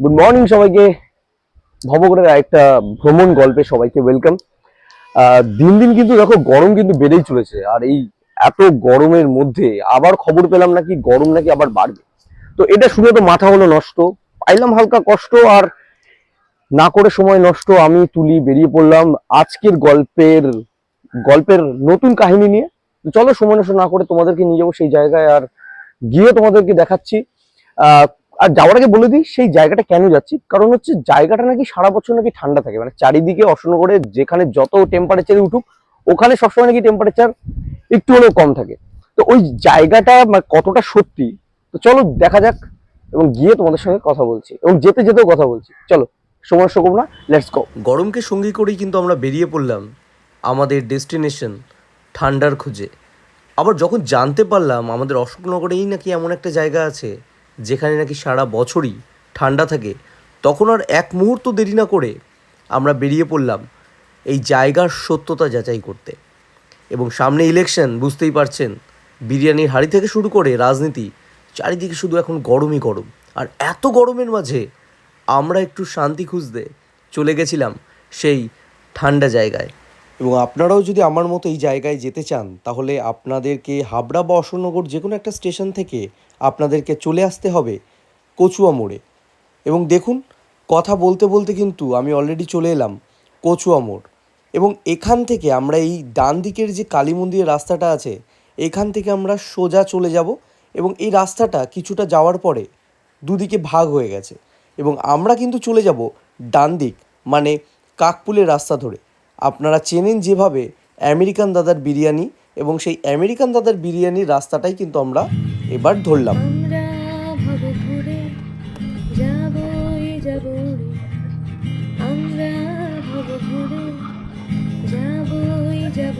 Good morning সবাইকে। ভবঘুরের একটা ভ্রমণ গল্পে সবাইকে ওয়েলকাম দিন দিন কিন্তু দেখো গরম কিন্তু বেড়েই চলেছে। আর এই এত গরমের মধ্যে আবার খবর পেলাম নাকি গরম নাকি আবার বাড়বে। তো এটা শুনে তো মাথা হলো নষ্ট। পাইলাম হালকা কষ্ট আর না করে সময় নষ্ট আমি তুলি বেরিয়ে পড়লাম আজকের গল্পের গল্পের নতুন কাহিনী নিয়ে। চলো সময় নষ্ট না করে তোমাদেরকে নিয়ে যাব সেই জায়গায় আর গিয়ে তোমাদেরকে দেখাচ্ছি। আর যাওয়ার আগে বলে দিই, সেই জায়গাটা কেন যাচ্ছি? কারণ হচ্ছে জায়গাটা নাকি সারা বছর নাকি ঠান্ডা থাকে। মানে চারিদিকে অশোকনগরে যেখানে যত টেম্পারেচারে উঠুক, ওখানে সবসময় নাকি টেম্পারেচার একটু হলেও কম থাকে। তো ওই জায়গাটা মানে কতটা সত্যি? তো চলো দেখা যাক এবং গিয়ে তোমাদের সঙ্গে কথা বলছি এবং যেতে যেতেও কথা বলছি। চলো, সময় নষ্ট না লেটস গো গরমকে সঙ্গী করেই কিন্তু আমরা বেরিয়ে পড়লাম আমাদের ডেস্টিনেশন ঠান্ডার খোঁজে। আবার যখন জানতে পারলাম আমাদের অশোকনগরেই নাকি এমন একটা জায়গা আছে যেখানে নাকি সারা বছরই ঠান্ডা থাকে, তখন আর এক মুহূর্ত দেরি না করে আমরা বেরিয়ে পড়লাম এই জায়গার সত্যতা যাচাই করতে। এবং সামনে ইলেকশন বুঝতেই পারছেন, বিরিয়ানির হাড়ি থেকে শুরু করে রাজনীতি, চারিদিকে শুধু এখন গরমই গরম। আর এত গরমের মাঝে আমরা একটু শান্তি খুঁজতে চলে গেছিলাম সেই ঠান্ডা জায়গায়। এবং আপনারাও যদি আমার মতো এই জায়গায় যেতে চান, তাহলে আপনাদেরকে হাবড়া বা অশোকনগর যে কোনো একটা স্টেশন থেকে আপনাদেরকে চলে আসতে হবে কচুয়া মোড়ে। এবং দেখুন, কথা বলতে বলতে কিন্তু আমি অলরেডি চলে এলাম কচুয়া মোড়। এবং এখান থেকে আমরা এই ডান দিকের যে কালী মন্দিরের রাস্তাটা আছে, এখান থেকে আমরা সোজা চলে যাব এবং এই রাস্তাটা কিছুটা যাওয়ার পরে দুদিকে ভাগ হয়ে গেছে। এবং আমরা কিন্তু চলে যাব ডান দিক মানে কাকপুলের রাস্তা ধরে। আপনারা চেনেন যেভাবে আমেরিকান দাদার বিরিয়ানি এবং সেই আমেরিকান দাদার বিরিয়ানির রাস্তাটাই কিন্তু আমরা এবার ধরলাম। আমরা ভব ঘুরে যাবই যাব আমরা ভব ঘুরে যাবই যাব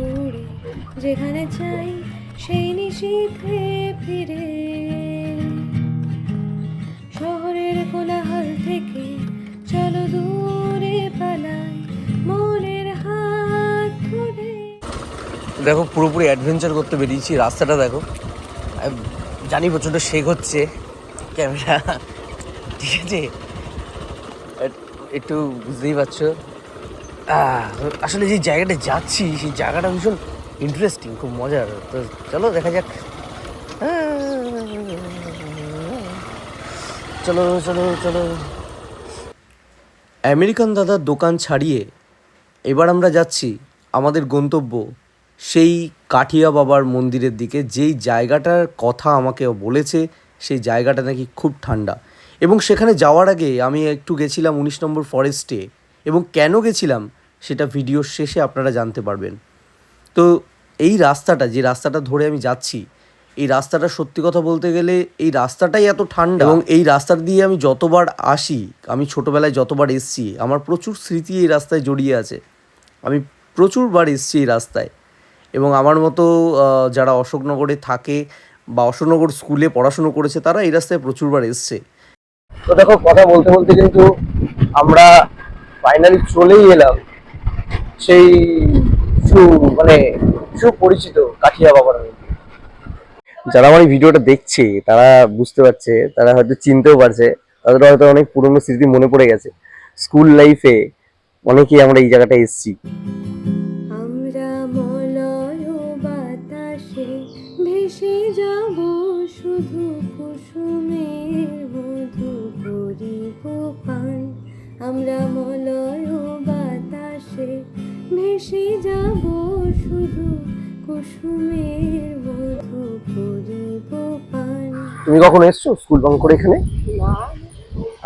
যেখানে চাই সেই নিশীথে ফিরে। শহরের কোলাহল থেকে চলো দূরে পালাই মনের হাত ধরে। দেখো পুরোপুরি অ্যাডভেঞ্চার করতে বেরিয়েছি। রাস্তাটা দেখো। জানি প্রচণ্ড শেক হচ্ছে। ক্যামেরা, ঠিক আছে? একটু বুঝতেই পারছ? আসলে যে জায়গাটা যাচ্ছি, সেই জায়গাটা ভীষণ ইন্টারেস্টিং খুব মজার। তো চলো, দেখা যাক। চলো চলো চলো। আমেরিকান দাদার দোকান ছাড়িয়ে এবার আমরা যাচ্ছি আমাদের গন্তব্য সেই কাঠিয়া বাবার মন্দিরের দিকে যেই জায়গাটার কথা আমাকে বলেছে, সেই জায়গাটা নাকি খুব ঠান্ডা। এবং সেখানে যাওয়ার আগে আমি একটু গেছিলাম উনিশ নম্বর ফরেস্টে। এবং কেন গেছিলাম, সেটা ভিডিওর শেষে আপনারা জানতে পারবেন। তো এই রাস্তাটা, যে রাস্তাটা ধরে আমি যাচ্ছি, এই রাস্তাটা সত্যি কথা বলতে গেলে এই রাস্তাটাই এত ঠান্ডা। এবং এই রাস্তা দিয়ে আমি যতবার আসি, আমি ছোটোবেলায় যতবার এসছি, আমার প্রচুর স্মৃতি এই রাস্তায় জড়িয়ে আছে। আমি প্রচুরবার এসছি এই রাস্তায়। এবং আমার মতো যারা অশোকনগরে থাকে বা অশোকনগর স্কুলে পড়াশুনো করেছে তারা এই রাস্তায় প্রচুরবার এসছে। তো দেখো কথা বলতে বলতে কিন্তু আমরা ফাইনালি চলেই এলাম। সেই সু মানে সুপরিচিত কাঠিয়া বাবার। যারা আমার এই ভিডিওটা দেখছে তারা বুঝতে পারছে তারা হয়তো চিনতেও পারছে তাদের হয়তো অনেক পুরনো স্মৃতি মনে পড়ে গেছে। স্কুল লাইফে অনেকেই আমরা এই জায়গাটায় এসেছি। যাব শুধু কুসুমের মধু করিব পান। আমরা মলয় বাতাসে ভেসে যাব শুধু কুসুমের মধু করিব পান। তুমি কখন এসছো স্কুল বাং করে এখানে?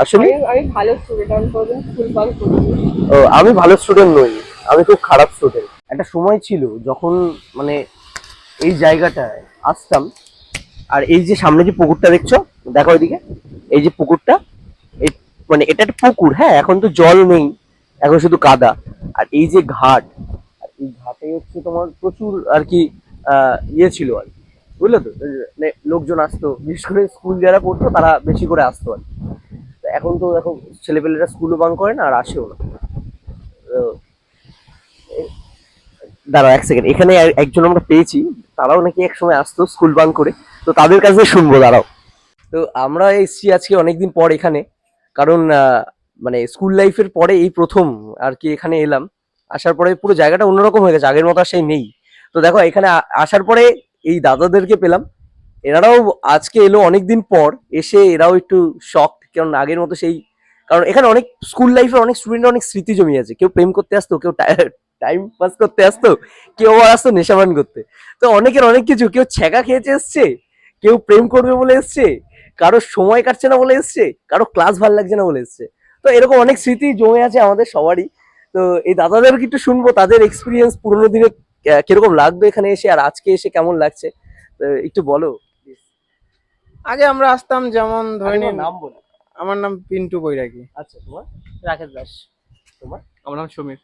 আসলে? আমি ভালো স্টুডেন্ট আমি স্কুল বাঙ্ক করিনি। ও, আমি ভালো স্টুডেন্ট নই আমি খুব খারাপ স্টুডেন্ট একটা সময় ছিল যখন মানে এই জায়গাটায় আসতাম। আর এই যে সামনে যে পুকুরটা দেখছ, দেখো ওইদিকে এই যে পুকুরটা মানে এটা একটা পুকুর হ্যাঁ এখন তো জল নেই, এখন শুধু কাদা আর এই যে ঘাট, আর এই ঘাটে হচ্ছে তোমার প্রচুর আর কি ইয়ে ছিল আর। বুঝলে তো? মানে লোকজন আসতো, বিশেষ করে স্কুল যারা পড়তো, তারা বেশি করে আসতো আর এখন তো দেখো, ছেলেপেলেরা স্কুলও বাং করে না, আর আসেও না। দাঁড়াও এক সেকেন্ড এখানে একজন আমরা পেয়েছি, তারাও নাকি এক সময় আসতো স্কুল বাং করে, তো তাদের কাছে শুনব, দাঁড়াও। তো আমরা এসেছি আজকে অনেকদিন পর এখানে, কারণ মানে স্কুল লাইফের পরে এই প্রথম আর কি এখানে এলাম, আসার পরে পুরো জায়গাটা অন্যরকম হয়ে গেছে, আগের মতো আর সেই নেই। তো দেখো, এখানে আসার পরে এই দাদাদেরকে পেলাম, এনারাও আজকে এলো অনেকদিন পর, এসে এরাও একটু শখ কারণ আগের মতো সেই, কারণ এখানে অনেক স্কুল লাইফে অনেক স্টুডেন্ট অনেক স্মৃতি জমি আছে, কেউ প্রেম করতে আসতো, কেউ টাইম পাস করতে আসতো কেউ আবার আসতো নেশাবান করতে। তো অনেকের অনেক কিছু কেউ ছ্যাঁকা খেয়েছে এসছে কেউ প্রেম করবে বলে এসছে কারও সময় কাটছে না বলে এসছে কারও ক্লাস ভালো লাগছে না বলে এসছে। তো এরকম অনেক স্মৃতি জমে আছে আমাদের সবারই। তো এই দাদাদেরকে একটু শুনব তাদের এক্সপিরিয়েন্স পুরোনো দিনে কীরকম লাগতো এখানে এসে আর আজকে এসে কেমন লাগছে? তো একটু বলো আগে আমরা আসতাম যেমন ধরে নিন নাম বলো। আমার নাম পিন্টু বৈরাগী। আচ্ছা তোমার? রাকেশ দাস। তোমার? আমার নাম সমীর।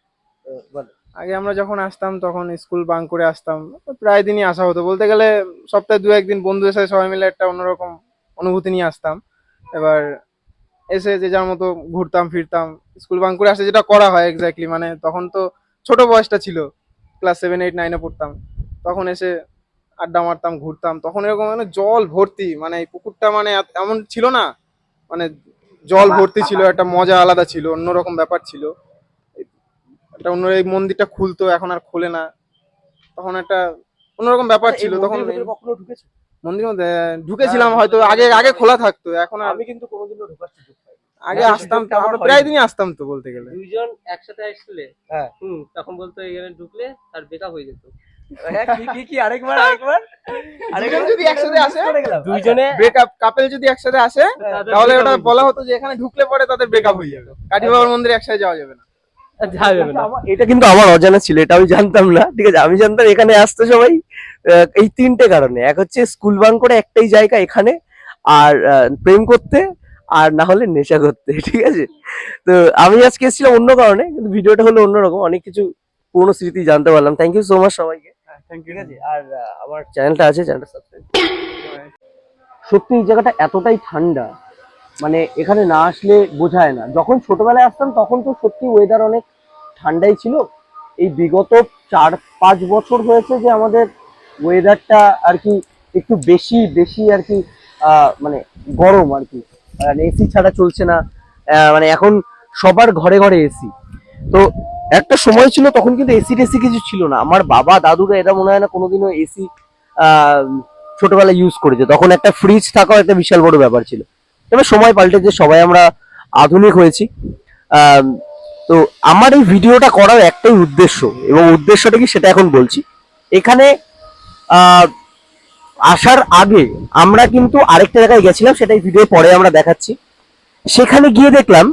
বলো। আগে আমরা যখন আসতাম, তখন স্কুল বাঙ্ক করে আসতাম। প্রায় দিনই আসা হতো। বলতে গেলে সপ্তাহে দু একদিন বন্ধুদের সাথে সবাই মিলে একটা অন্যরকম অনুভূতি নিয়ে আসতাম। এবার এসে যে যার মতো ঘুরতাম, ফিরতাম, স্কুল বাঙ্ক করে আসে যেটা করা হয় এক্স্যাক্টলি মানে তখন তো ছোট বয়সটা ছিল। ক্লাস সেভেন এইট নাইনে পড়তাম। তখন এসে আড্ডা মারতাম, ঘুরতাম। তখন এরকম মানে জল ভর্তি মানে এই পুকুরটা মানে এমন ছিল না। মানে জল ভর্তি ছিল, একটা মজা আলাদা ছিল, অন্যরকম ব্যাপার ছিল। একটা অন্য এই মন্দিরটা খুলতো এখন আর খোলে না। তখন একটা অন্যরকম ব্যাপার ছিল তখন মন্দিরের কখনো ঢুকেছো? মন্দির মধ্যে ঢুকেছিলাম হয়তো আগে আগে খোলা থাকতো এখন আর আমি কিন্তু কোনোদিনও ঢোকার সুযোগ আগে আসতাম তো, আমরা প্রায় দিনই আসতাম তো বলতে গেলে। দুইজন একসাথে আসলে হ্যাঁ। হুম তখন বলতো এখানে ঢুকলে তার বেকআপ হয়ে যেত। হ্যাঁ, কি কি কি আরেকবার আরেকবার। যদি একসাথে আসে, দুইজনে ব্রেকআপ কাপেল যদি একসাথে আসে তাহলে ওটা বলা হতো যে এখানে ঢুকলে পরে তাদের ব্রেকআপ হয়ে যাবে। কাঠি বাবার মন্দিরে একসাথে যাওয়া যাবে না। এটা কিন্তু আমার অজানা ছিল এটা আমি জানতাম না। ঠিক আছে আমি জানতাম এখানে আসতে সবাই এই তিনটে কারণে। এক হচ্ছে স্কুল বাং করে একটাই জায়গা এখানে আর প্রেম করতে আর না হলে নেশা করতে ঠিক আছে? তো আমি আজকে এসেছিলাম অন্য কারণে কিন্তু ভিডিওটা হলো অন্যরকম অনেক কিছু পুরনো স্মৃতি জানতে পারলাম। থ্যাংক ইউ সো মাচ সবাইকে। ঠিক আছে? আর আমার চ্যানেলটা আছে চ্যানেলটা সাবস্ক্রাইব সত্যি এই জায়গাটা এতটাই ঠান্ডা। মানে এখানে না আসলে বোঝায় না। যখন ছোটবেলায় আসতাম, তখন তো সত্যি ওয়েদার অনেক ঠান্ডাই ছিল। এই বিগত চার, পাঁচ বছর হয়েছে যে আমাদের ওয়েদারটা আর কি একটু বেশি বেশি আর কি মানে গরম আর কি। এসি ছাড়া চলছে না। মানে এখন সবার ঘরে ঘরে এসি তো একটা সময় ছিল, তখন কিন্তু এসি টেসি কিছু ছিল না। আমার বাবা, দাদুরা এরা মনে হয় না কোনোদিনও এসি ছোটবেলায় ইউজ করেছে। তখন একটা ফ্রিজ থাকাও একটা বিশাল বড় ব্যাপার ছিল। তবে সময় পাল্টেছে, সবাই আমরা আধুনিক হয়েছি। তো আমার এই ভিডিওটা করার একটাই উদ্দেশ্য, এবং উদ্দেশ্যটা কি সেটা এখন বলছি। এখানে আসার আগে আমরা কিন্তু আরেকটা জায়গায় গেছিলাম সেটাই ভিডিও পরে আমরা দেখাচ্ছি। সেখানে গিয়ে দেখলাম,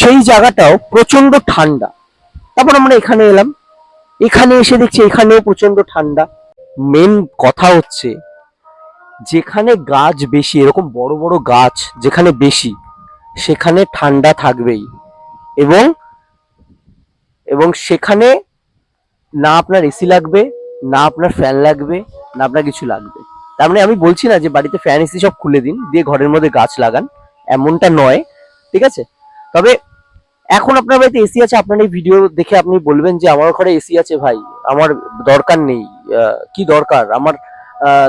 সেই জায়গাটাও প্রচণ্ড ঠান্ডা। তারপর আমরা এখানে এলাম। এখানে এসে দেখছি এখানেও প্রচণ্ড ঠান্ডা। মেন কথা হচ্ছে যেখানে গাছ বেশি, এরকম বড় বড় গাছ যেখানে বেশি, সেখানে ঠান্ডা থাকবেই। এবং এবং সেখানে না আপনার এসি লাগবে, না আপনার ফ্যান লাগবে, না আপনার কিছু লাগবে। তার মানে আমি বলছি না যে বাড়িতে ফ্যান, এসি সব খুলে দিন, দিয়ে ঘরের মধ্যে গাছ লাগান, এমনটা নয়, ঠিক আছে? তবে এখন আপনার বাড়িতে এসি আছে, আপনার এই ভিডিও দেখে আপনি বলবেন যে আমার ঘরে এসি আছে ভাই, আমার দরকার নেই কি দরকার? আমার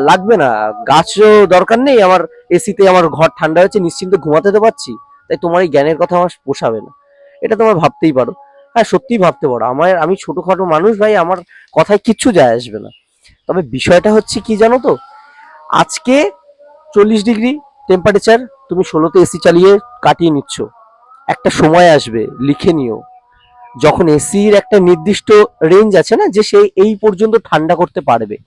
লাগবে না। গাছও দরকার নেই, আমার এসিতে আমার ঘর ঠান্ডা হচ্ছে নিশ্চিন্ত ঘুমাতে তো পারছি, তাই তোমার এই জ্ঞানের কথা আমার পোষাবে না। এটা তোমার ভাবতেই পারো। হ্যাঁ সত্যিই ভাবতে পারো। আমার, আমি ছোটোখাটো মানুষ ভাই, আমার কথায় কিচ্ছু যায় আসবে না। তবে বিষয়টা হচ্ছে কি জানো তো? আজকে চল্লিশ ডিগ্রি টেম্পারেচার তুমি ষোলোতে এসি চালিয়ে কাটিয়ে নিচ্ছ। একটা সময় আসবে, লিখে নিও। যখন এসির একটা নির্দিষ্ট রেঞ্জ আছে না, যে সে এই পর্যন্ত ঠান্ডা করতে পারবে।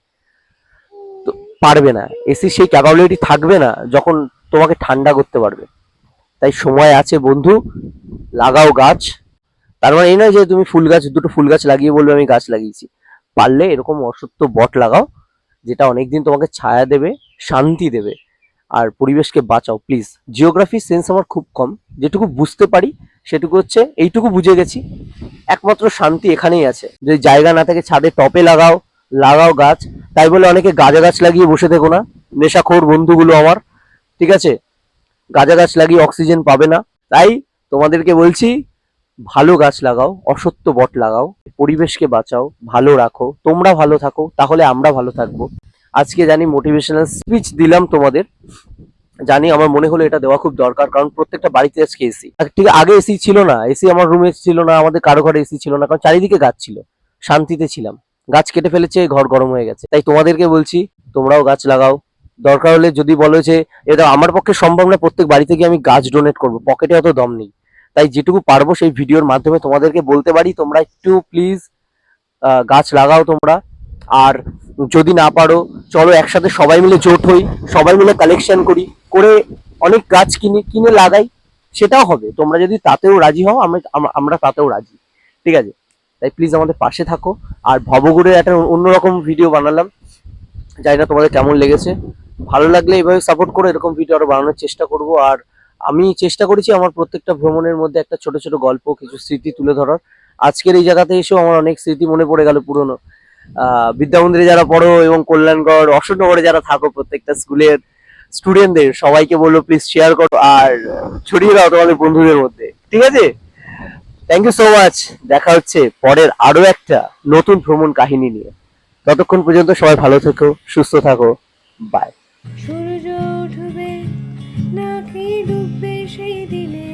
পারবে না। এসি সেই ক্যাপাবিলিটি থাকবে না যখন তোমাকে ঠান্ডা করতে পারবে। তাই সময় আছে বন্ধু, লাগাও গাছ। তার মানে এই নয় যে তুমি ফুল গাছ, দুটো ফুল গাছ লাগিয়ে বলবে আমি গাছ লাগিয়েছি। পারলে এরকম অসত্য বট লাগাও, যেটা অনেকদিন তোমাকে ছায়া দেবে, শান্তি দেবে। আর পরিবেশকে বাঁচাও প্লিজ জিওগ্রাফি সেন্স আমার খুব কম। যেটুকু বুঝতে পারি, সেটুকু হচ্ছে, এইটুকু বুঝে গেছি। একমাত্র শান্তি এখানেই আছে। যদি জায়গা না থাকে, ছাদে টপে লাগাও। লাগাও গাছ। তাই বলে অনেকে গাঁজা গাছ লাগিয়ে বসে থেকো না। নেশাখোর বন্ধুগুলো আমার। ঠিক আছে? গাঁজা গাছ লাগিয়ে অক্সিজেন পাবে না। তাই তোমাদেরকে বলছি, ভালো গাছ লাগাও, অসত্য বট লাগাও, পরিবেশকে বাঁচাও, ভালো রাখো। তোমরা ভালো থাকো, তাহলে আমরা ভালো থাকব। আজকে জানি মোটিভেশনাল স্পিচ দিলাম তোমাদের। জানি আমার মনে হলো এটা দেওয়া খুব দরকার, কারণ প্রত্যেকটা বাড়িতে আজকে এসি ঠিক আগে এসি ছিল না। এসি আমার রুমে ছিল না, আমাদের কারও ঘরে এসি ছিল না, কারণ চারিদিকে গাছ ছিল। শান্তিতে ছিলাম। গাছ কেটে ফেলেছে, ঘর গরম হয়ে গেছে। তাই তোমাদেরকে বলছি, তোমরাও গাছ লাগাও। দরকার হলে যদি বলো যে এটা আমার পক্ষে সম্ভব না, প্রত্যেক বাড়িতে গিয়ে আমি গাছ ডোনেট করব। পকেটে অত দম নেই। তাই যেটুকু পারব সেই ভিডিওর মাধ্যমে তোমাদেরকে বলতে পারি, তোমরা একটু প্লিজ গাছ লাগাও তোমরা। আর যদি না পারো, চলো একসাথে সবাই মিলে জোট হই, সবাই মিলে কালেকশন করি, করে অনেক গাছ কিনে কিনে লাগাই, সেটাও হবে। তোমরা যদি তাতেও রাজি হও আমরা আমরা তাতেও রাজি। ঠিক আছে? তাই প্লিজ আমাদের পাশে থাকো। আর ভবগুড়ের একটা অন্যরকম ভিডিও বানালাম। জানি না তোমাদের কেমন লেগেছে। ভালো লাগলে এভাবে সাপোর্ট করো এরকম ভিডিও আরও বানানোর চেষ্টা করব। আর আমি চেষ্টা করেছি আমার প্রত্যেকটা ভ্রমণের মধ্যে একটা ছোট ছোট গল্প, কিছু স্মৃতি তুলে ধরার। আজকের এই জায়গাতে এসেও আমার অনেক স্মৃতি মনে পড়ে গেল পুরনো। আহ বিদ্যা মন্দিরে যারা পড়ো এবং কল্যাণগড়, অশোকনগরে যারা থাকো, প্রত্যেকটা স্কুলের স্টুডেন্টদের সবাইকে বলল প্লিজ শেয়ার করো। আর ছড়িয়ে দাও তোমাদের বন্ধুদের মধ্যে। ঠিক আছে? থ্যাংক ইউ সো মাচ দেখা হচ্ছে পরের আরও একটা নতুন ভ্রমণ কাহিনী নিয়ে। ততক্ষণ পর্যন্ত সবাই ভালো থেকো, সুস্থ থাকো। বাই সূর্য উঠবে, নাকি ডুববে সেই দিনে?